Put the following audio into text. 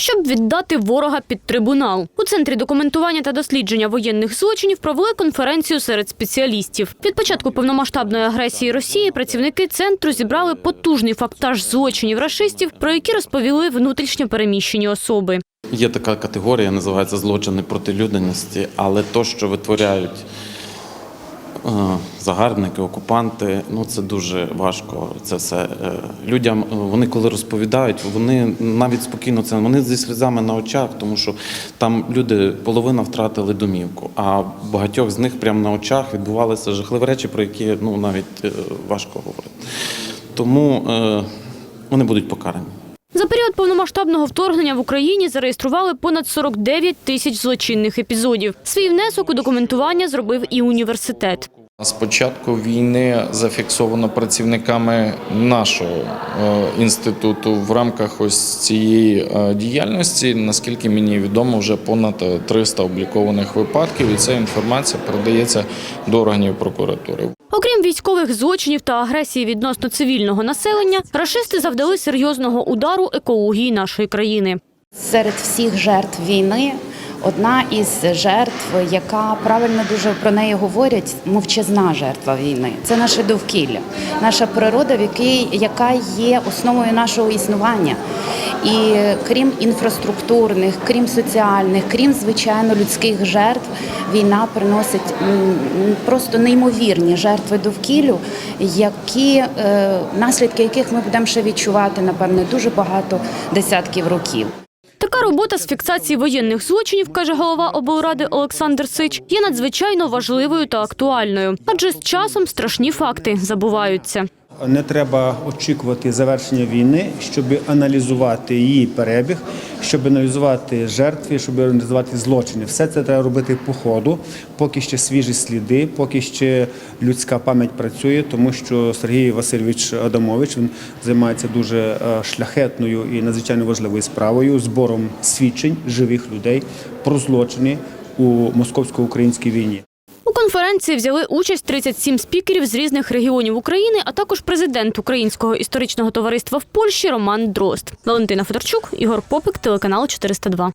щоб віддати ворога під трибунал. У центрі документування та дослідження воєнних злочинів провели конференцію серед спеціалістів. Від початку повномасштабної агресії Росії працівники центру зібрали потужний фактаж злочинів рашистів, про які розповіли внутрішньо переміщені особи. Є така категорія, називається злочини проти людяності, але то, що витворяють загарбники, окупанти, ну це дуже важко. Це все е, людям. е, Вони коли розповідають, вони навіть спокійно це вони зі сльозами на очах, тому що там люди половина втратили домівку, а багатьох з них прямо на очах відбувалися жахливі речі, про які ну навіть е, важко говорити. Тому е, вони будуть покарані. За період повномасштабного вторгнення в Україні зареєстрували понад 49 тисяч злочинних епізодів. Свій внесок у документування зробив і університет. З початку війни зафіксовано працівниками нашого е, інституту в рамках ось цієї е, діяльності. Наскільки мені відомо, вже понад е, 300 облікованих випадків, і ця інформація передається до органів прокуратури. Окрім військових злочинів та агресії відносно цивільного населення, рашисти завдали серйозного удару екології нашої країни. Серед всіх жертв війни одна із жертв, яка правильно дуже про неї говорять, мовчазна жертва війни. Це наше довкілля, наша природа, в якій яка є основою нашого існування. І крім інфраструктурних, крім соціальних, крім звичайно людських жертв, війна приносить просто неймовірні жертви довкіллю, які е, наслідки яких ми будемо ще відчувати напевне дуже багато десятків років. Така робота з фіксації воєнних злочинів, каже голова облради Олександр Сич, є надзвичайно важливою та актуальною, адже з часом страшні факти забуваються. Не треба очікувати завершення війни, щоб аналізувати її перебіг, щоб аналізувати жертви, щоб аналізувати злочини. Все це треба робити по ходу, поки ще свіжі сліди, поки ще людська пам'ять працює, тому що Сергій Васильович Адамович він займається дуже е, шляхетною і надзвичайно важливою справою збором свідчень живих людей про злочини у московсько-українській війні. У конференції взяли участь 37 спікерів з різних регіонів України, а також президент Українського історичного товариства в Польщі Роман Дрозд. Валентина Федорчук, Ігор Попик, телеканал 402.